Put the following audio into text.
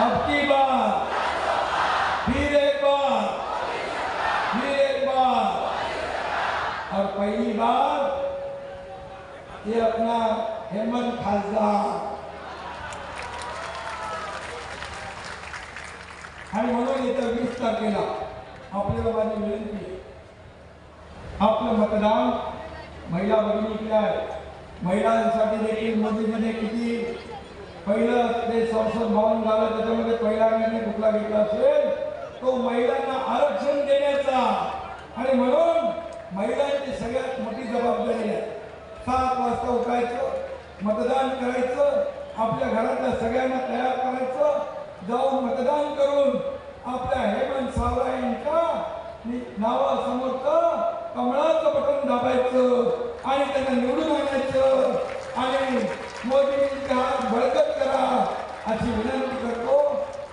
अबकी बार। फिर और पहली बार ये अपना हेमंत खासदार। आणि म्हणून इतर वीस तारखेला आपल्याला माझी विनंती आपलं मतदान महिला भगिनी काय महिलांसाठी देखील मध्ये किती पहिलं ते संसद भवन झालं त्याच्यामध्ये पहिला निर्णय कुठला घेतला असेल? तो महिलांना आरक्षण देण्याचा. आणि म्हणून महिलांची सगळ्यात मोठी जबाबदारी आहे. सात वाजता उठायचं मतदान करायचं आपल्या घरातल्या सगळ्यांना तयार करायचं जाऊन मतदान करून आपल्या हेमंत सावळांच्या नावासमोरचं कमळाचं बटन दाबायचं आणि त्यांना निवडून